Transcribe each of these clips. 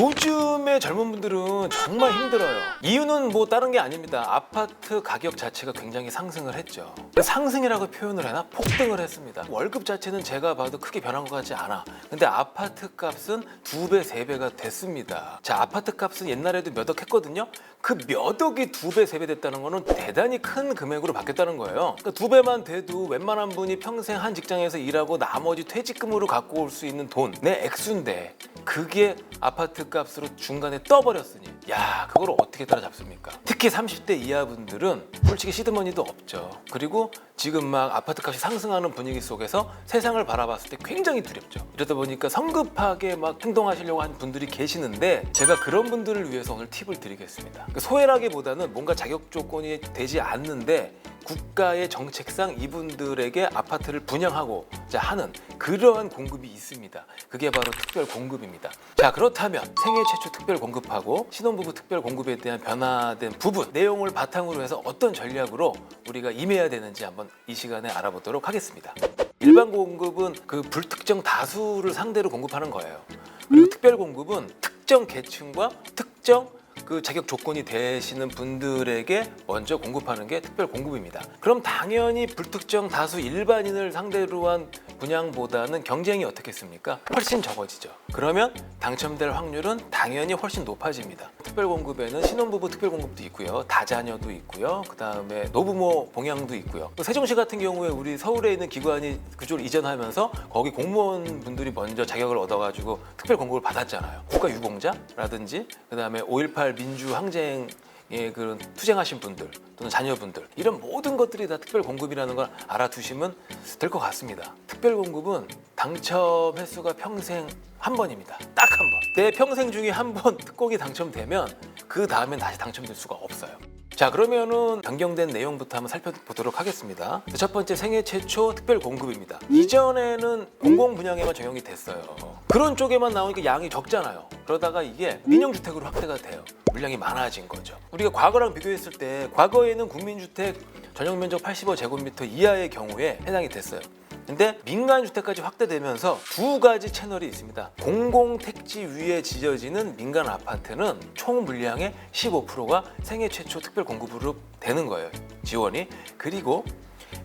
요즘의 젊은 분들은 정말 힘들어요. 이유는 뭐 다른 게 아닙니다. 아파트 가격 자체가 굉장히 상승을 했죠. 상승이라고 표현을 해나 폭등을 했습니다. 월급 자체는 제가 봐도 크게 변한 것 같지 않아. 근데 아파트 값은 두 배, 세 배가 됐습니다. 자, 아파트 값은 옛날에도 몇 억 했거든요. 그 몇 억이 두 배, 세 배 됐다는 거는 대단히 큰 금액으로 바뀌었다는 거예요. 그러니까 두 배만 돼도 웬만한 분이 평생 한 직장에서 일하고 나머지 퇴직금으로 갖고 올 수 있는 돈, 내 액수인데 그게 아파트 값으로 중간에 떠버렸으니 야 그걸 어떻게 따라잡습니까? 특히 30대 이하 분들은 솔직히 시드머니도 없죠. 그리고 지금 막 아파트 값이 상승하는 분위기 속에서 세상을 바라봤을 때 굉장히 두렵죠. 이러다 보니까 성급하게 막 행동하시려고 하는 분들이 계시는데 제가 그런 분들을 위해서 오늘 팁을 드리겠습니다. 그 소외라기보다는 뭔가 자격 조건이 되지 않는데 국가의 정책상 이분들에게 아파트를 분양하고 자 하는 그러한 공급이 있습니다. 그게 바로 특별 공급입니다. 자 그렇다면 생애 최초 특별 공급하고 신혼부부 특별 공급에 대한 변화된 부분 내용을 바탕으로 해서 어떤 전략으로 우리가 임해야 되는지 한번 이 시간에 알아보도록 하겠습니다. 일반 공급은 그 불특정 다수를 상대로 공급하는 거예요. 그리고 특별 공급은 특정 계층과 특정 그 자격 조건이 되시는 분들에게 먼저 공급하는 게 특별 공급입니다. 그럼 당연히 불특정 다수 일반인을 상대로 한 분양보다는 경쟁이 어떻겠습니까? 훨씬 적어지죠. 그러면 당첨될 확률은 당연히 훨씬 높아집니다. 특별 공급에는 신혼부부 특별 공급도 있고요, 다자녀도 있고요, 그 다음에 노부모 봉양도 있고요. 또 세종시 같은 경우에 우리 서울에 있는 기관이 그쪽으로 이전하면서 거기 공무원 분들이 먼저 자격을 얻어 가지고 특별 공급을 받았잖아요. 국가 유공자라든지 그 다음에 5.18 민주 항쟁 예, 그런 투쟁하신 분들 또는 자녀분들 이런 모든 것들이 다 특별 공급이라는 걸 알아두시면 될 것 같습니다. 특별 공급은 당첨 횟수가 평생 한 번입니다. 딱 한 번. 내 평생 중에 한 번 특공이 당첨되면 그 다음엔 다시 당첨될 수가 없어요. 자 그러면은 변경된 내용부터 한번 살펴보도록 하겠습니다. 첫 번째 생애 최초 특별 공급입니다. 이전에는 공공 분양에만 적용이 됐어요. 그런 쪽에만 나오니까 양이 적잖아요. 그러다가 이게 민영주택으로 확대가 돼요. 물량이 많아진 거죠. 우리가 과거랑 비교했을 때 과거에는 국민주택 전용 면적 85제곱미터 이하의 경우에 해당이 됐어요. 근데 민간 주택까지 확대되면서 두 가지 채널이 있습니다. 공공 택지 위에 지어지는 민간 아파트는 총 물량의 15%가 생애 최초 특별 공급으로 되는 거예요. 지원이. 그리고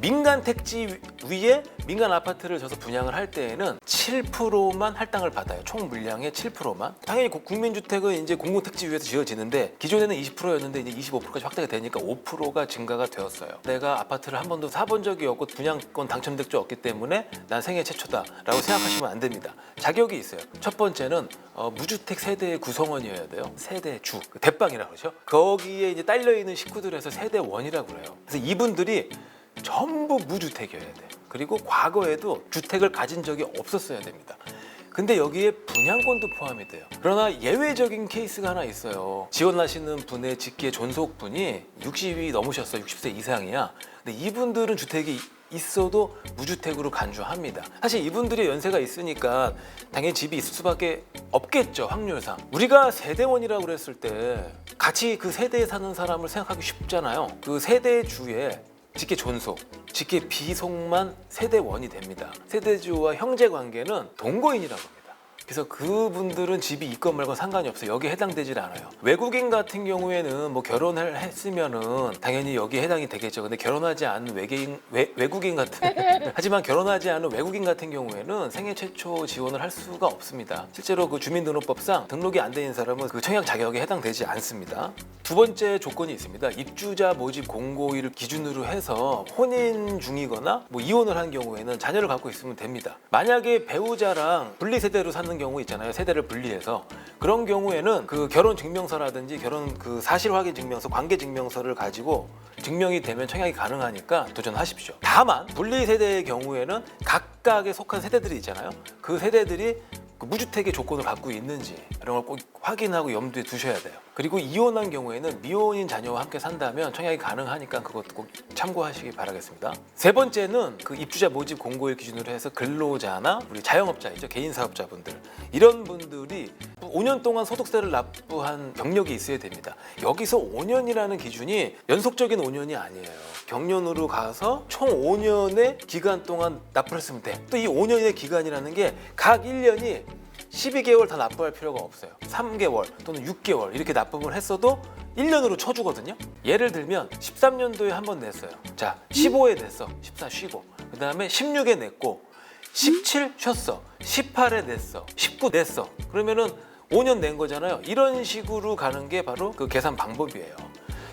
민간 택지 위에 민간 아파트를 져서 분양을 할 때에는 7%만 할당을 받아요. 총 물량의 7%만. 당연히 고- 국민주택은 이제 공공택지 위에서 지어지는데 기존에는 20%였는데 이제 25%까지 확대가 되니까 5%가 증가가 되었어요. 내가 아파트를 한 번도 사본 적이 없고 분양권 당첨된 적이 없기 때문에 난 생애 최초다라고 생각하시면 안 됩니다. 자격이 있어요. 첫 번째는 어, 무주택 세대의 구성원이어야 돼요. 세대주, 그 대빵이라고 그러죠. 거기에 이제 딸려 있는 식구들에서 세대원이라고 그래요. 그래서 이분들이 전부 무주택이어야 돼요. 그리고 과거에도 주택을 가진 적이 없었어야 됩니다. 근데 여기에 분양권도 포함이 돼요. 그러나 예외적인 케이스가 하나 있어요. 지원하시는 분의 직계 존속분이 60이 넘으셨어요. 60세 이상이야. 근데 이분들은 주택이 있어도 무주택으로 간주합니다. 사실 이분들이 연세가 있으니까 당연히 집이 있을 수밖에 없겠죠 확률상. 우리가 세대원이라고 그랬을 때 같이 그 세대에 사는 사람을 생각하기 쉽잖아요. 그 세대 주에 직계 존속, 직계 비속만 세대원이 됩니다. 세대주와 형제 관계는 동거인이라고 합니다. 그래서 그분들은 집이 있건 말건 상관이 없어요. 여기에 해당되질 않아요. 외국인 같은 경우에는 뭐 결혼을 했으면은 당연히 여기에 해당이 되겠죠. 근데 결혼하지 않은 외계인, 외, 외국인 같은 하지만 결혼하지 않은 외국인 같은 경우에는 생애 최초 지원을 할 수가 없습니다. 실제로 그 주민등록법상 등록이 안돼 있는 사람은 그 청약 자격에 해당되지 않습니다. 두 번째 조건이 있습니다. 입주자 모집 공고일을 기준으로 해서 혼인 중이거나 뭐 이혼을 한 경우에는 자녀를 갖고 있으면 됩니다. 만약에 배우자랑 분리 세대로 사는 경우 있잖아요. 세대를 분리해서 그런 경우에는 그 결혼 증명서라든지 결혼 그 사실 확인 증명서, 관계 증명서를 가지고 증명이 되면 청약이 가능하니까 도전하십시오. 다만 분리 세대의 경우에는 각각에 속한 세대들이 있잖아요. 그 세대들이 그 무주택의 조건을 갖고 있는지 이런 걸 꼭 확인하고 염두에 두셔야 돼요. 그리고 이혼한 경우에는 미혼인 자녀와 함께 산다면 청약이 가능하니까 그것도 꼭 참고하시기 바라겠습니다. 세 번째는 그 입주자 모집 공고일 기준으로 해서 근로자나 우리 자영업자 있죠 개인 사업자분들 이런 분들이 5년 동안 소득세를 납부한 경력이 있어야 됩니다. 여기서 5년이라는 기준이 연속적인 5년이 아니에요. 경년으로 가서 총 5년의 기간 동안 납부를 했으면 돼. 또 이 5년의 기간이라는 게 각 1년이 12개월 더 납부할 필요가 없어요. 3개월 또는 6개월 이렇게 납부를 했어도 1년으로 쳐주거든요. 예를 들면 13년도에 한 번 냈어요. 자, 15에 냈어. 14 쉬고. 그 다음에 16에 냈고 17 쉬었어. 18에 냈어. 19 냈어. 그러면은 5년 낸 거잖아요. 이런 식으로 가는 게 바로 그 계산 방법이에요.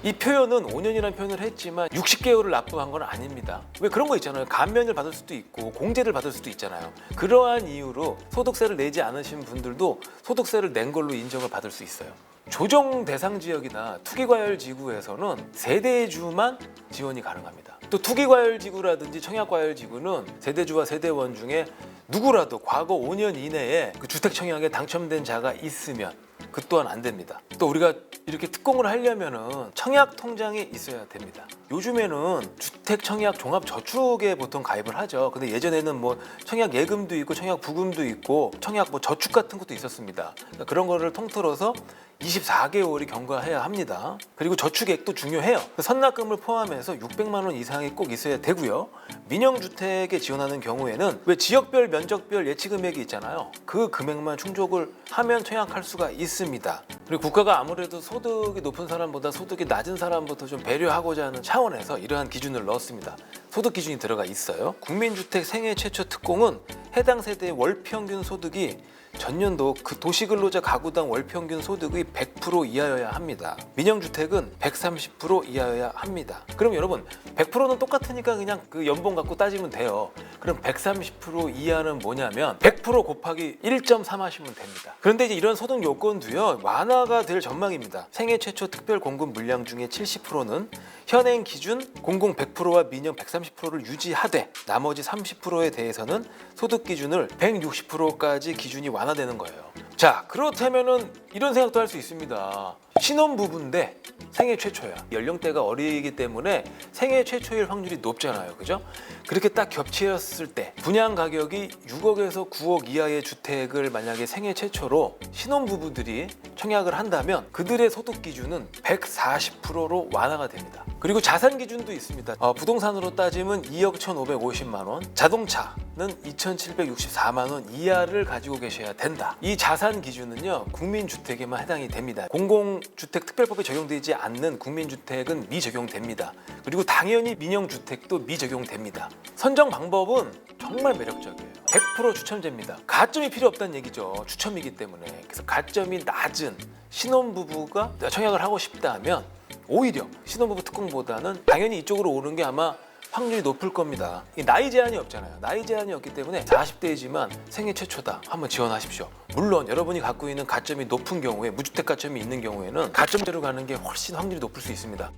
이 표현은 5년이라는 표현을 했지만 60개월을 납부한 건 아닙니다. 왜 그런 거 있잖아요. 감면을 받을 수도 있고 공제를 받을 수도 있잖아요. 그러한 이유로 소득세를 내지 않으신 분들도 소득세를 낸 걸로 인정을 받을 수 있어요. 조정 대상 지역이나 투기과열 지구에서는 세대주만 지원이 가능합니다. 또 투기과열 지구라든지 청약과열 지구는 세대주와 세대원 중에 누구라도 과거 5년 이내에 그 주택 청약에 당첨된 자가 있으면 그 또한 안 됩니다. 또 우리가 이렇게 특공을 하려면은 청약 통장이 있어야 됩니다. 요즘에는 주택 청약 종합 저축에 보통 가입을 하죠. 근데 예전에는 뭐 청약 예금도 있고 청약 부금도 있고 청약 뭐 저축 같은 것도 있었습니다. 그러니까 그런 거를 통틀어서 24개월이 경과해야 합니다. 그리고 저축액도 중요해요. 선납금을 포함해서 600만 원 이상이 꼭 있어야 되고요. 민영주택에 지원하는 경우에는 왜 지역별 면적별 예치 금액이 있잖아요. 그 금액만 충족을 하면 청약할 수가 있습니다. 그리고 국가가 아무래도 소득이 높은 사람보다 소득이 낮은 사람부터 좀 배려하고자 하는 차원에서 이러한 기준을 넣었습니다. 소득 기준이 들어가 있어요. 국민주택 생애 최초 특공은 해당 세대의 월 평균 소득이 전년도 그 도시근로자 가구당 월 평균 소득의 100% 이하여야 합니다. 민영주택은 130% 이하여야 합니다. 그럼 여러분 100%는 똑같으니까 그냥 그 연봉 갖고 따지면 돼요. 그럼 130% 이하는 뭐냐면 100% 곱하기 1.3 하시면 됩니다. 그런데 이제 이런 소득 요건도요 완화가 될 전망입니다. 생애 최초 특별 공급 물량 중에 70%는 현행 기준 공공 100%와 민영 130%를 유지하되 나머지 30%에 대해서는 소득 기준을 160%까지 기준이 완 화되는 거예요. 자 그렇다면은 이런 생각도 할 수 있습니다. 신혼 부부인데 생애 최초야. 연령대가 어리기 때문에 생애 최초일 확률이 높잖아요. 그죠? 그렇게 딱 겹치었을 때 분양 가격이 6억에서 9억 이하의 주택을 만약에 생애 최초로 신혼 부부들이 청약을 한다면 그들의 소득 기준은 140%로 완화가 됩니다. 그리고 자산 기준도 있습니다. 어, 부동산으로 따지면 2억 1,550만 원, 자동차는 2,764만 원 이하를 가지고 계셔야 된다. 이 자산 기준은요 국민주택에만 해당이 됩니다. 공공주택 특별법에 적용되지 않는 국민주택은 미적용됩니다. 그리고 당연히 민영주택도 미적용됩니다. 선정 방법은 정말 매력적이에요. 100% 추첨제입니다. 가점이 필요 없다는 얘기죠. 추첨이기 때문에. 그래서 가점이 낮은 신혼부부가 청약을 하고 싶다 하면 오히려 신혼부부 특공보다는 당연히 이쪽으로 오는 게 아마 확률이 높을 겁니다. 이 나이 제한이 없잖아요. 나이 제한이 없기 때문에 40대이지만 생애 최초다. 한번 지원하십시오. 물론 여러분이 갖고 있는 가점이 높은 경우에 무주택 가점이 있는 경우에는 가점제로 가는 게 훨씬 확률이 높을 수 있습니다.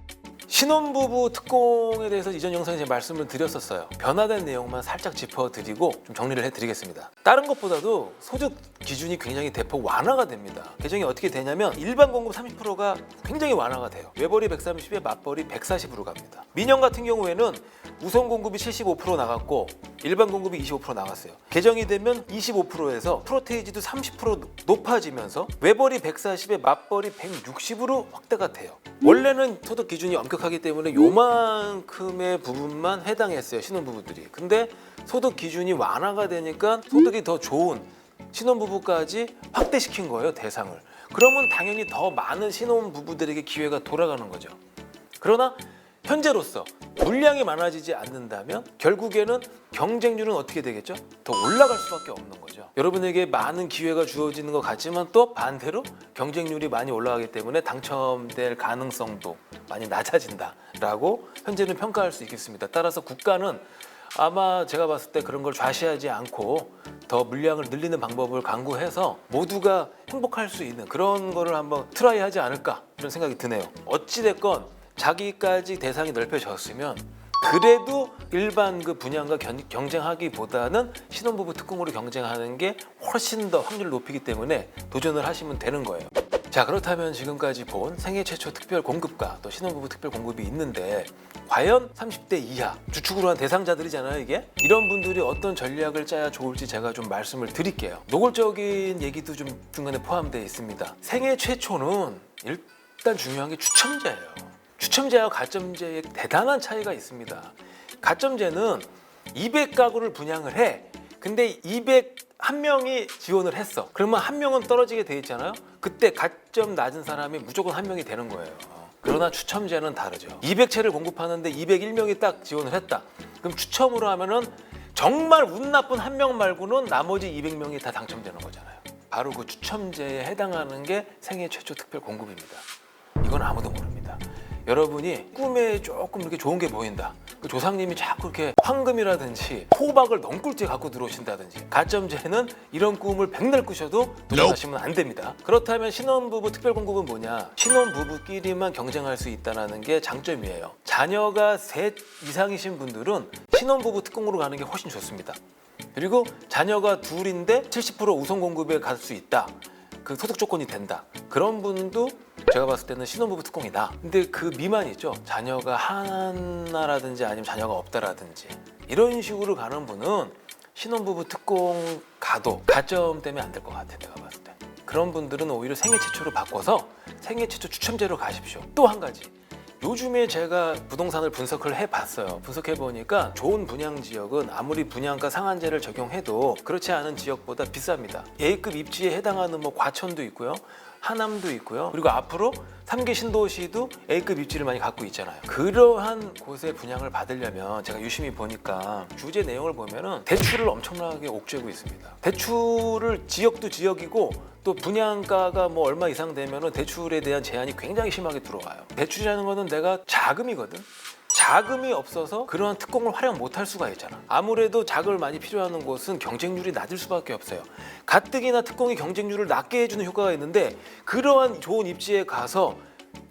신혼부부 특공에 대해서 이전 영상에 제가 말씀을 드렸었어요. 변화된 내용만 살짝 짚어드리고 좀 정리를 해드리겠습니다. 다른 것보다도 소득 기준이 굉장히 대폭 완화가 됩니다. 개정이 어떻게 되냐면 일반 공급 30%가 굉장히 완화가 돼요. 외벌이 130에 맞벌이 140으로 갑니다. 민영 같은 경우에는 우선 공급이 75% 나갔고 일반 공급이 25% 나갔어요. 개정이 되면 25%에서 프로테이지도 30% 높아지면서 외벌이 140에 맞벌이 160으로 확대가 돼요. 원래는 소득 기준이 엄격 하기 때문에 요만큼의 부분만 해당했어요 신혼부부들이. 근데 소득 기준이 완화가 되니까 소득이 더 좋은 신혼부부까지 확대시킨 거예요 대상을. 그러면 당연히 더 많은 신혼부부들에게 기회가 돌아가는 거죠. 그러나 현재로서 물량이 많아지지 않는다면 결국에는 경쟁률은 어떻게 되겠죠? 더 올라갈 수밖에 없는 거죠. 여러분에게 많은 기회가 주어지는 것 같지만 또 반대로 경쟁률이 많이 올라가기 때문에 당첨될 가능성도 많이 낮아진다라고 현재는 평가할 수 있겠습니다. 따라서 국가는 아마 제가 봤을 때 그런 걸 좌시하지 않고 더 물량을 늘리는 방법을 강구해서 모두가 행복할 수 있는 그런 거를 한번 트라이 하지 않을까 이런 생각이 드네요. 어찌됐건 자기까지 대상이 넓혀졌으면 그래도 일반 그 분양과 견- 경쟁하기보다는 신혼부부 특공으로 경쟁하는 게 훨씬 더 확률을 높이기 때문에 도전을 하시면 되는 거예요. 자 그렇다면 지금까지 본 생애 최초 특별 공급과 또 신혼부부 특별 공급이 있는데 과연 30대 이하 주축으로 한 대상자들이잖아요 이게? 이런 분들이 어떤 전략을 짜야 좋을지 제가 좀 말씀을 드릴게요. 노골적인 얘기도 좀 중간에 포함되어 있습니다. 생애 최초는 일단 중요한 게 추첨제예요 추첨제와 가점제의 대단한 차이가 있습니다. 가점제는 200가구를 분양을 해. 근데 200한 명이 지원을 했어. 그러면 한 명은 떨어지게 돼 있잖아요. 그때 가점 낮은 사람이 무조건 한 명이 되는 거예요. 그러나 추첨제는 다르죠. 200채를 공급하는데 201명이 딱 지원을 했다. 그럼 추첨으로 하면은 정말 운 나쁜 한 명 말고는 나머지 200명이 다 당첨되는 거잖아요. 바로 그 추첨제에 해당하는 게 생애 최초 특별 공급입니다. 이건 아무도 모릅니다. 여러분이 꿈에 조금 이렇게 좋은 게 보인다. 그 조상님이 자꾸 이렇게 황금이라든지 호박을 넝꿀째 갖고 들어오신다든지 가점제는 이런 꿈을 백날 꾸셔도 도전하시면 안 됩니다. 그렇다면 신혼부부 특별공급은 뭐냐? 신혼부부끼리만 경쟁할 수 있다는 게 장점이에요. 자녀가 셋 이상이신 분들은 신혼부부 특공으로 가는 게 훨씬 좋습니다. 그리고 자녀가 둘인데 70% 우선 공급에 갈 수 있다. 그 소득 조건이 된다. 그런 분도 제가 봤을 때는 신혼부부 특공이다. 근데 그 미만 있죠. 자녀가 하나라든지 아니면 자녀가 없다라든지 이런 식으로 가는 분은 신혼부부 특공 가도 가점 때문에 안 될 것 같아요. 내가 봤을 때. 그런 분들은 오히려 생애 최초로 바꿔서 생애 최초 추첨제로 가십시오. 또 한 가지. 요즘에 제가 부동산을 분석을 해봤어요. 분석해 보니까 좋은 분양 지역은 아무리 분양가 상한제를 적용해도 그렇지 않은 지역보다 비쌉니다. A급 입지에 해당하는 뭐 과천도 있고요. 하남도 있고요. 그리고 앞으로 삼기 신도시도 A급 입지를 많이 갖고 있잖아요. 그러한 곳에 분양을 받으려면 제가 유심히 보니까 주제 내용을 보면은 대출을 엄청나게 옥죄고 있습니다. 대출을 지역도 지역이고 또 분양가가 뭐 얼마 이상 되면은 대출에 대한 제한이 굉장히 심하게 들어와요. 대출이라는 거는 내가 자금이거든. 자금이 없어서 그러한 특공을 활용 못할 수가 있잖아. 아무래도 자금을 많이 필요하는 곳은 경쟁률이 낮을 수밖에 없어요. 가뜩이나 특공이 경쟁률을 낮게 해주는 효과가 있는데 그러한 좋은 입지에 가서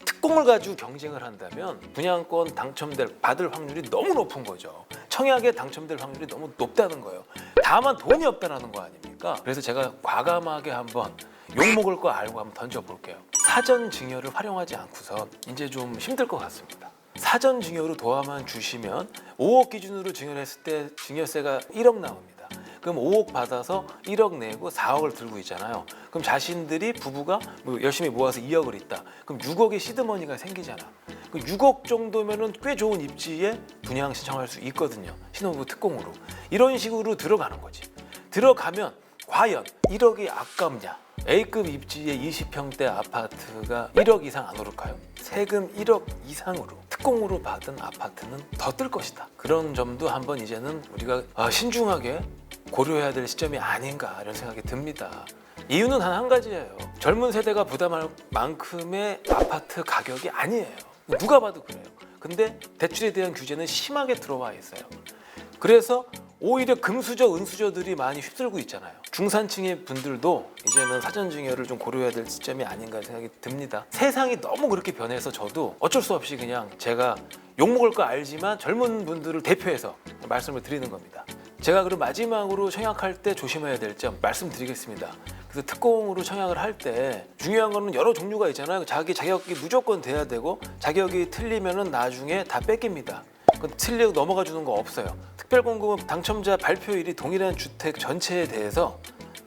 특공을 가지고 경쟁을 한다면 분양권 당첨될 받을 확률이 너무 높은 거죠. 청약에 당첨될 확률이 너무 높다는 거예요. 다만 돈이 없다라는 거 아닙니까? 그래서 제가 과감하게 한번 욕 먹을 거 알고 한번 던져볼게요. 사전 증여를 활용하지 않고서 이제 좀 힘들 것 같습니다. 사전 증여로 도와만 주시면 5억 기준으로 증여를 했을 때 증여세가 1억 나옵니다. 그럼 5억 받아서 1억 내고 4억을 들고 있잖아요. 그럼 자신들이 부부가 뭐 열심히 모아서 2억을 있다. 그럼 6억의 시드머니가 생기잖아. 그 6억 정도면은 꽤 좋은 입지에 분양 신청할 수 있거든요. 신혼부부 특공으로. 이런 식으로 들어가는 거지. 들어가면 과연 1억이 아깝냐? A급 입지의 20평대 아파트가 1억 이상 안 오를까요? 세금 1억 이상으로 특공으로 받은 아파트는 더 뜰 것이다. 그런 점도 한번 이제는 우리가 아, 신중하게 고려해야 될 시점이 아닌가 이런 생각이 듭니다. 이유는 단한 가지예요. 젊은 세대가 부담할 만큼의 아파트 가격이 아니에요. 누가 봐도 그래요. 근데 대출에 대한 규제는 심하게 들어와 있어요. 그래서 오히려 금수저, 은수저들이 많이 휩쓸고 있잖아요. 중산층의 분들도 이제는 사전 증여를 좀 고려해야 될 시점이 아닌가 생각이 듭니다. 세상이 너무 그렇게 변해서 저도 어쩔 수 없이 그냥 제가 욕먹을 거 알지만 젊은 분들을 대표해서 말씀을 드리는 겁니다. 제가 그럼 마지막으로 청약할 때 조심해야 될 점 말씀드리겠습니다. 그래서 특공으로 청약을 할 때 중요한 거는 여러 종류가 있잖아요. 자기 자격이 무조건 돼야 되고 자격이 틀리면은 나중에 다 뺏깁니다. 그건 틀리고 넘어가 주는 거 없어요. 특별공급은 당첨자 발표일이 동일한 주택 전체에 대해서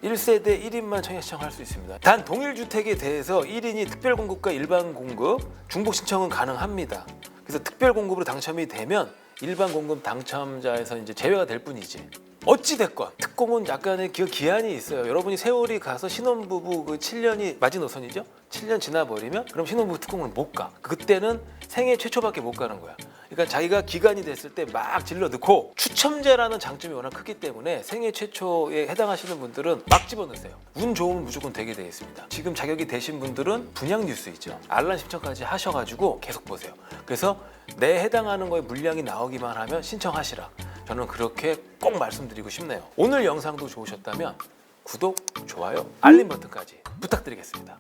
1세대 1인만 청약 신청할 수 있습니다. 단 동일 주택에 대해서 1인이 특별공급과 일반 공급 중복 신청은 가능합니다. 그래서 특별공급으로 당첨이 되면 일반 공급 당첨자에서 이제 제외가 될 뿐이지. 어찌 됐건 특공은 약간의 그 기한이 있어요. 여러분이 세월이 가서 신혼부부 그 7년이 마지노선이죠. 7년 지나 버리면 그럼 신혼부부 특공을 못 가. 그때는 생애 최초밖에 못 가는 거야. 그러니까 자기가 기간이 됐을 때 막 질러 넣고 추첨제라는 장점이 워낙 크기 때문에 생애 최초에 해당하시는 분들은 막 집어넣으세요. 운 좋으면 무조건 되게 되어 있습니다. 지금 자격이 되신 분들은 분양 뉴스 있죠. 알람 신청까지 하셔가지고 계속 보세요. 그래서 내 해당하는 거에 물량이 나오기만 하면 신청하시라. 저는 그렇게 꼭 말씀드리고 싶네요. 오늘 영상도 좋으셨다면 구독, 좋아요, 알림 버튼까지 부탁드리겠습니다.